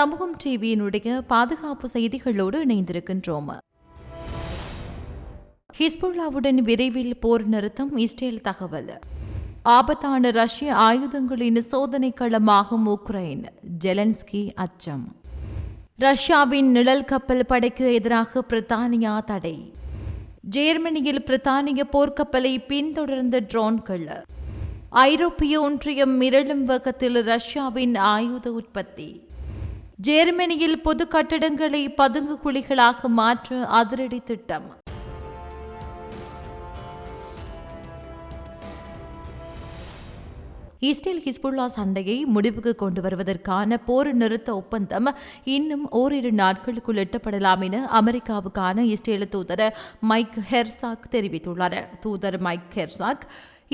சமூகம் டிவியினுடைய பாதுகாப்பு செய்திகளோடு இணைந்திருக்கின்றோம். ஹிஸ்புல்லாவுடன் விரைவில் போர் நிறுத்தம் இஸ்ரேல் தகவல். ஆபத்தான ரஷ்ய ஆயுதங்களின் சோதனை களமாகும் உக்ரைன். ஜெலன்ஸ்கி அச்சம். ரஷ்யாவின் நிழல் கப்பல் படைக்கு எதிராக பிரித்தானியா தடை. ஜெர்மனியில் பிரித்தானிய போர்க்கப்பலை பின்தொடர்ந்த ட்ரோன்கள். ஐரோப்பிய ஒன்றியம் மிரளும் வேகத்தில் ரஷ்யாவின் ஆயுத உற்பத்தி. ஜெர்மனியில் பொது கட்டடங்களை பதுங்கு குழிகளாக மாற்ற அதிரடி திட்டம். இஸ்ரேல் ஹிஸ்புல்லா சண்டையை முடிவுக்கு கொண்டு வருவதற்கான போர் நிறுத்த ஒப்பந்தம் இன்னும் ஓரிரு நாட்களுக்குள் எட்டப்படலாம் என அமெரிக்காவுக்கான இஸ்ரேல் தூதர் மைக் ஹெர்சாக் தெரிவித்துள்ளார். தூதர் மைக் ஹெர்சாக்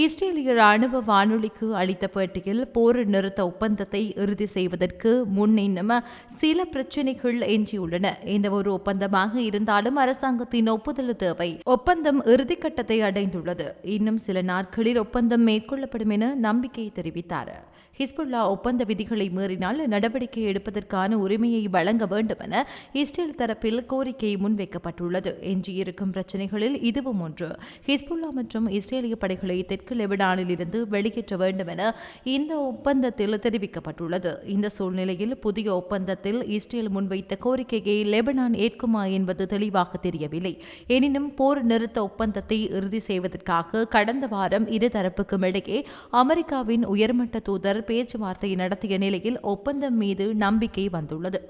இஸ்ரேலிய ராணுவ வானொலிக்கு அளித்த பேட்டியில் போர் நிறுத்த ஒப்பந்தத்தை இறுதி செய்வதற்கு முன் இன்னும் சில பிரச்சினைகள் எஞ்சியுள்ளன. இந்த ஒரு ஒப்பந்தமாக இருந்தாலும் அரசாங்கத்தின் ஒப்புதல் தேவை. ஒப்பந்தம் இறுதிக்கட்டத்தை அடைந்துள்ளது. இன்னும் சில நாட்களில் ஒப்பந்தம் மேற்கொள்ளப்படும் என நம்பிக்கை தெரிவித்தார். ஹிஸ்புல்லா ஒப்பந்த விதிகளை மீறினால் நடவடிக்கை எடுப்பதற்கான உரிமையை வழங்க வேண்டும் என இஸ்ரேல் தரப்பில் கோரிக்கை முன்வைக்கப்பட்டுள்ளது. எஞ்சியிருக்கும் பிரச்சினைகளில் இதுவும் ஒன்று. ஹிஸ்புல்லா மற்றும் இஸ்ரேலிய படைகளை தெற்கு லெபனானில் இருந்து வெளியேற்ற வேண்டும் என இந்த ஒப்பந்தத்தில் தெரிவிக்கப்பட்டுள்ளது. இந்த சூழ்நிலையில் புதிய ஒப்பந்தத்தில் இஸ்ரேல் முன்வைத்த கோரிக்கையை லெபனான் ஏற்குமா என்பது தெளிவாக தெரியவில்லை. எனினும் போர் நிறுத்த ஒப்பந்தத்தை இறுதி செய்வதற்காக கடந்த வாரம் இரு தரப்புக்கும் இடையே அமெரிக்காவின் உயர்மட்ட தூதர் பேச்சுவார்த்தை நடத்திய நிலையில் ஒப்பந்தம் மீது நம்பிக்கை வந்துள்ளது.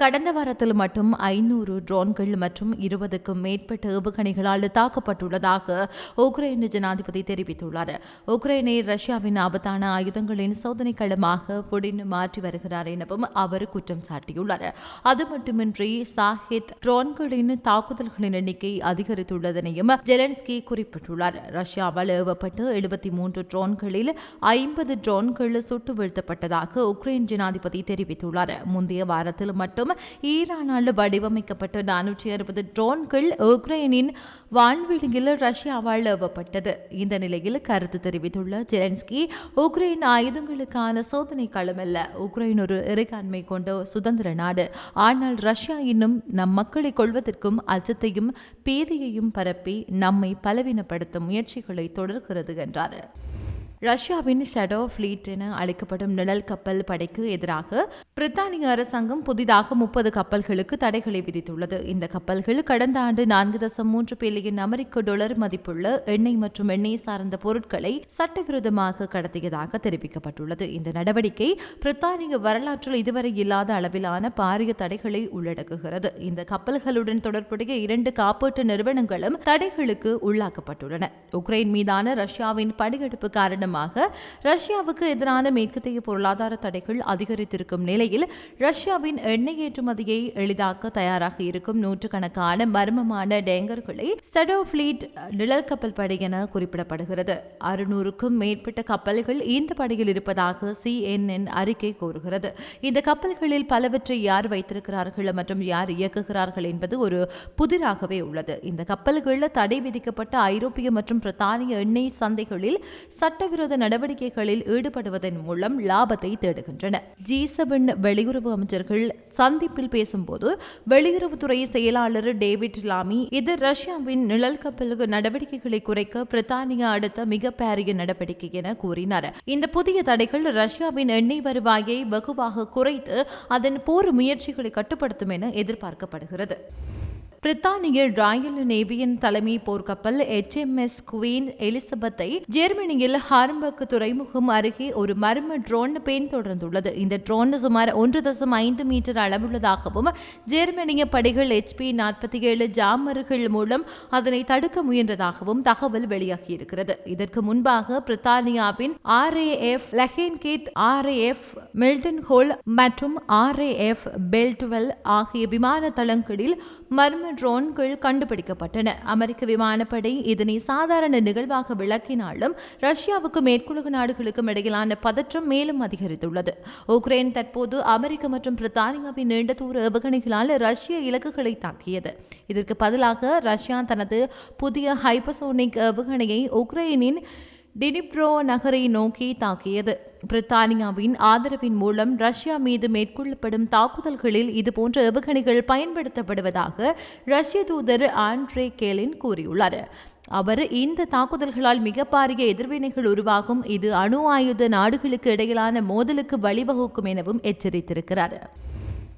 கடந்த வாரத்தில் மட்டும் ஐநூறு ட்ரோன்கள் மற்றும் இருபதுக்கும் மேற்பட்ட ஏவுகணைகளால் தாக்கப்பட்டுள்ளதாக உக்ரைன் ஜனாதிபதி தெரிவித்துள்ளார். உக்ரைனை ரஷ்யாவின் ஆபத்தான ஆயுதங்களின் சோதனை களமாக புடின் மாற்றி வருகிறார் எனவும் அவர் குற்றம் சாட்டியுள்ளார். அது மட்டுமின்றி சாஹித் ட்ரோன்களின் தாக்குதல்களின் எண்ணிக்கை அதிகரித்துள்ளதனையும் ஜெலன்ஸ்கி குறிப்பிட்டுள்ளார். ரஷ்யாவால் ஏவப்பட்டு எழுபத்தி மூன்று ட்ரோன்களில் ஐம்பது ட்ரோன்கள் சுட்டு வீழ்த்தப்பட்டதாக உக்ரைன் ஜனாதிபதி தெரிவித்துள்ளார். முந்தைய வாரத்தில் மட்டும் ஈரானால் வடிவமைக்கப்பட்ட நானூற்றி அறுபது ட்ரோன்கள் உக்ரைனின் வான்வெளியில் ரஷ்யாவால் ஏவப்பட்டது. இந்த நிலையில் கருத்து தெரிவித்துள்ள ஜெலன்ஸ்கி உக்ரைன் ஆயுதங்களுக்கான சோதனை களமல்ல. உக்ரைன் ஒரு இறையாண்மை கொண்ட சுதந்திர நாடு. ஆனால் ரஷ்யா இன்னும் நம் மக்களை கொள்வதற்கும் அச்சத்தையும் பீதியையும் பரப்பி நம்மை பலவீனப்படுத்தும் முயற்சிகளை தொடர்கிறது என்றார். ரஷ்யாவின் ஷடோ ஃபிளீட் என அழைக்கப்படும் நிழல் கப்பல் படைக்கு எதிராக பிரித்தானிய அரசாங்கம் புதிதாக முப்பது கப்பல்களுக்கு தடைகளை விதித்துள்ளது. இந்த கப்பல்கள் கடந்த ஆண்டு நான்கு தசம் மூன்று பில்லியன் அமெரிக்க டாலர் மதிப்புள்ள எண்ணெய் மற்றும் எண்ணெய் சார்ந்த பொருட்களை சட்டவிரோதமாக கடத்தியதாக தெரிவிக்கப்பட்டுள்ளது. இந்த நடவடிக்கை பிரித்தானிய வரலாற்றில் இதுவரை இல்லாத அளவிலான பாரிய தடைகளை உள்ளடக்குகிறது. இந்த கப்பல்களுடன் தொடர்புடைய இரண்டு காப்பீட்டு நிறுவனங்களும் தடைகளுக்கு உள்ளாக்கப்பட்டுள்ளன. உக்ரைன் மீதான ரஷ்யாவின் படையெடுப்பு காரணமாக காரணமாக ரஷ்யாவுக்கு எதிரான மேற்கத்திய பொருளாதார தடைகள் அதிகரித்திருக்கும் நிலையில் ரஷ்யாவின் எண்ணெய் ஏற்றுமதியை எளிதாக்க தயாராக இருக்கும் நூற்றுக்கணக்கான மர்மமான டேங்கர்களை செடோ ஃபிளீட் நிழல் கப்பல் படை என குறிப்பிடப்படுகிறது. அறுநூறுக்கும் மேற்பட்ட கப்பல்கள் இந்த படையில் இருப்பதாக சிஎன்என் அறிக்கை கூறுகிறது. இந்த கப்பல்களில் பலவற்றை யார் வைத்திருக்கிறார்கள் மற்றும் யார் இயக்குகிறார்கள் என்பது ஒரு புதிராகவே உள்ளது. இந்த கப்பல்கள் தடை விதிக்கப்பட்ட ஐரோப்பிய மற்றும் பிரித்தானிய எண்ணெய் சந்தைகளில் சட்டவிரோத சட்டவிரோத நடவடிக்கைகளில் ஈடுபடுவதன் மூலம் லாபத்தை தேடுகின்றன. ஜி செவன் வெளியுறவு அமைச்சர்கள் சந்திப்பில் பேசும்போது வெளியுறவுத்துறை செயலாளர் டேவிட் லாமி இது ரஷ்யாவின் நிழல் கப்பல் நடவடிக்கைகளை குறைக்க பிரித்தானியா அடுத்த மிகப்பெரிய நடவடிக்கை என கூறினார். இந்த புதிய தடைகள் ரஷ்யாவின் எண்ணெய் வருவாயை வெகுவாக குறைத்து அதன் போர் முயற்சிகளை கட்டுப்படுத்தும் என எதிர்பார்க்கப்படுகிறது. பிரித்தானிய ராயல் நேவியின் தலைமை போர்க்கப்பல் எச்எம்எஸ் குவீன் எலிசபெத்தை ஜெர்மனியில் ஹார்ம்பர்க் துறைமுகம் அருகே ஒரு மர்ம ட்ரோன் பின்தொடர்ந்துள்ளது. இந்த ட்ரோன் சுமார் ஒன்று தசம் ஐந்து மீட்டர் அளவுள்ளதாகவும் ஜெர்மனிய படைகள் ஹெச்பி நாற்பத்தி ஏழு ஜாமர்கள் மூலம் அதனை தடுக்க முயன்றதாகவும் தகவல் வெளியாகியிருக்கிறது. இதற்கு முன்பாக பிரித்தானியாவின் RAF Lakenheath RAF Mildenhall மற்றும் ஆர்ஏஎஃப் பெல்டுவெல் ஆகிய விமான தளங்களில் மர்ம ட்ரோன்கள் கண்டுபிடிக்கப்பட்டன. அமெரிக்க விமானப்படை இதனை சாதாரண நிகழ்வாக விளக்கினாலும் ரஷ்யாவுக்கும் மேற்குலக நாடுகளுக்கும் இடையிலான பதற்றம் மேலும் அதிகரித்துள்ளது. உக்ரைன் தற்போது அமெரிக்க மற்றும் பிரித்தானியாவின் நீண்ட தூர ஏவுகணைகளால் ரஷ்ய இலக்குகளை தாக்கியது. இதற்கு பதிலாக ரஷ்யா தனது புதிய ஹைப்பசோனிக் ஏவுகணையை உக்ரைனின் டினிப்ரோ நகரை நோக்கி தாக்கியது. பிரித்தானியாவின் ஆதரவின் மூலம் ரஷ்யா மீது மேற்கொள்ளப்படும் தாக்குதல்களில் இதுபோன்ற ஏவுகணைகள் பயன்படுத்தப்படுவதாக ரஷ்ய தூதர் ஆண்ட்ரே கேலின் கூறியுள்ளார். அவர் இந்த தாக்குதல்களால் மிக பாரிய எதிர்வினைகள் உருவாகும் இது அணு ஆயுத நாடுகளுக்கு இடையிலான மோதலுக்கு வழிவகுக்கும் எனவும் எச்சரித்திருக்கிறார்.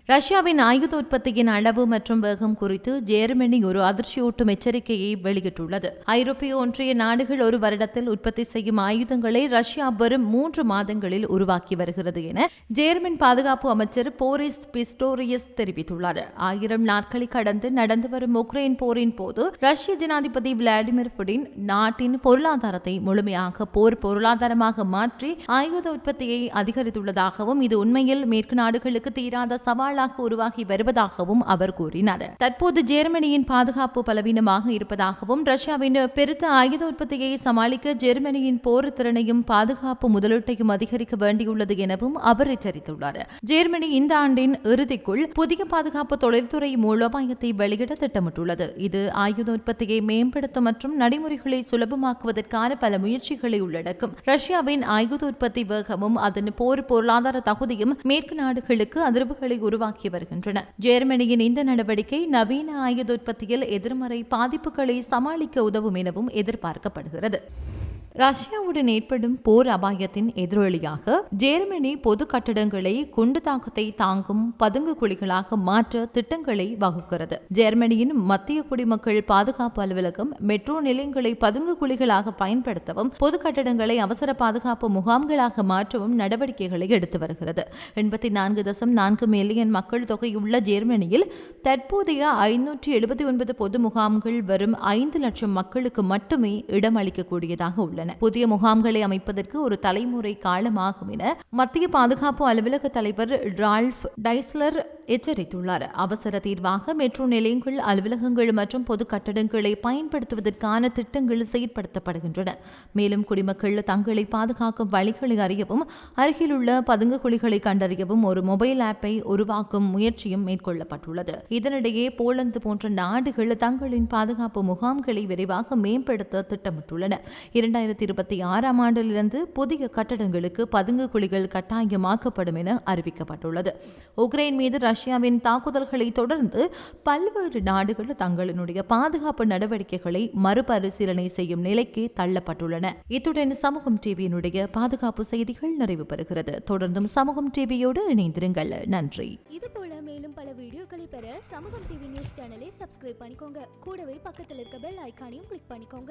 ரஷ்யாவின் ஆயுத உற்பத்தியின் அளவு மற்றும் வேகம் குறித்து ஜெர்மனி ஒரு அதிர்ச்சியூட்டும் எச்சரிக்கையை வெளியிட்டுள்ளது. ஐரோப்பிய ஒன்றிய நாடுகள் ஒரு வருடத்தில் உற்பத்தி செய்யும் ஆயுதங்களை ரஷ்யா வரும் மூன்று மாதங்களில் உருவாக்கி வருகிறது என ஜெர்மன் பாதுகாப்பு அமைச்சர் போரிஸ் பிஸ்டோரியஸ் தெரிவித்துள்ளார். ஆயிரம் நாட்களை கடந்து நடந்து வரும் உக்ரைன் போரின் போது ரஷ்ய ஜனாதிபதி விளாடிமிர் புடின் நாட்டின் பொருளாதாரத்தை முழுமையாக போர் பொருளாதாரமாக மாற்றி ஆயுத உற்பத்தியை அதிகரித்துள்ளதாகவும் இது உண்மையில் மேற்கு நாடுகளுக்கு தீராத சவால் சவாலாக உருவாகி வருவதாகவும் அவர் கூறினார். தற்போது ஜெர்மனியின் பாதுகாப்பு பலவீனமாக இருப்பதாகவும் ரஷ்யாவின் பெருத்த ஆயுத உற்பத்தியை சமாளிக்க ஜெர்மனியின் போர் திறனையும் பாதுகாப்பு முதலீட்டையும் அதிகரிக்க வேண்டியுள்ளது எனவும் அவர் எச்சரித்துள்ளார். ஜெர்மனி இந்த ஆண்டின் இறுதிக்குள் புதிய பாதுகாப்பு தொழில்துறை மூலோபாயத்தை வெளியிட திட்டமிட்டுள்ளது. இது ஆயுத உற்பத்தியை மேம்படுத்த மற்றும் நடைமுறைகளை சுலபமாக்குவதற்கான பல முயற்சிகளை உள்ளடக்கும். ரஷ்யாவின் ஆயுத உற்பத்தி வேகமும் அதன் போர் பொருளாதார தகுதியும் மேற்கு நாடுகளுக்கு அதிர்வுகளை உருவாக்க வருகின்றன. ஜெர்மனியின் இந்த நடவடிக்கை நவீன ஆயுத உற்பத்தியில் எதிர்மறை பாதிப்புகளை சமாளிக்க உதவும் எனவும் எதிர்பார்க்கப்படுகிறது. ரஷ்யாவுடன் ஏற்படும் போர் அபாயத்தின் எதிரொலியாக ஜெர்மனி பொது கட்டடங்களை குண்டு தாக்கத்தை தாங்கும் பதுங்கு குழிகளாக மாற்ற திட்டங்களை வகுக்கிறது. ஜெர்மனியின் மத்திய குடிமக்கள் பாதுகாப்பு அலுவலகம் மெட்ரோ நிலையங்களை பதுங்கு குழிகளாக பயன்படுத்தவும் பொது கட்டடங்களை அவசர பாதுகாப்பு முகாம்களாக மாற்றவும் நடவடிக்கைகளை எடுத்து வருகிறது. எண்பத்தி நான்கு தசம் நான்கு மில்லியன் மக்கள் தொகையுள்ள ஜெர்மனியில் தற்போதைய ஐநூற்றி எழுபத்தி ஒன்பது பொது முகாம்கள் வரும் ஐந்து லட்சம் மக்களுக்கு மட்டுமே இடமளிக்கக்கூடியதாக உள்ளது. உள்ளன புதிய முகாம்களை அமைப்பதற்கு ஒரு தலைமுறை காலமாகும் என மத்திய பாதுகாப்பு அலுவலக தலைவர் ரால்ஃப் டைஸ்லர் எச்சரித்துள்ளார். அவசர தீர்வாக மெட்ரோ நிலையங்கள் அலுவலகங்கள் மற்றும் பொது கட்டடங்களை பயன்படுத்துவதற்கான திட்டங்கள் செயற்படுத்தப்படுகின்றன. மேலும் குடிமக்கள் தங்களை பாதுகாக்கும் வழிகளை அறியவும் அருகிலுள்ள பதுங்கு குழிகளை கண்டறியவும் ஒரு மொபைல் ஆப்பை உருவாக்கும் முயற்சியும் மேற்கொள்ளப்பட்டுள்ளது. இதனிடையே போலந்து போன்ற நாடுகள் தங்களின் பாதுகாப்பு முகாம்களை விரைவாக மேம்படுத்த திட்டமிட்டுள்ளன. இரண்டாயிரத்தி இருபத்தி ஆறாம் ஆண்டிலிருந்து புதிய கட்டடங்களுக்கு பதுங்கு குழிகள் கட்டாயமாக்கப்படும் என அறிவிக்கப்பட்டுள்ளது. உக்ரைன் மீது ரஷ்யாவின் தாக்குதல்களை தொடர்ந்து பல்வேறு நாடுகள் தங்களினுடைய பாதுகாப்பு நடவடிக்கைகளை மறுபரிசீலனை செய்யும் நிலைக்கு தள்ளப்பட்டுள்ளன. இத்துடன் சமூகம் டிவியினுடைய பாதுகாப்பு செய்திகள் நிறைவு பெறுகிறது. தொடர்ந்தும் சமூகம் டிவியோடு இணைந்திருங்கள். நன்றி. இது போல மேலும் பல வீடியோக்களை பெற சமூகம் டிவி நியூஸ் சேனலை சப்ஸ்கிரைப் பண்ணிக்கோங்க. கூடவே பக்கத்தில் இருக்க பெல் ஐக்கானையும் கிளிக் பண்ணிக்கோங்க.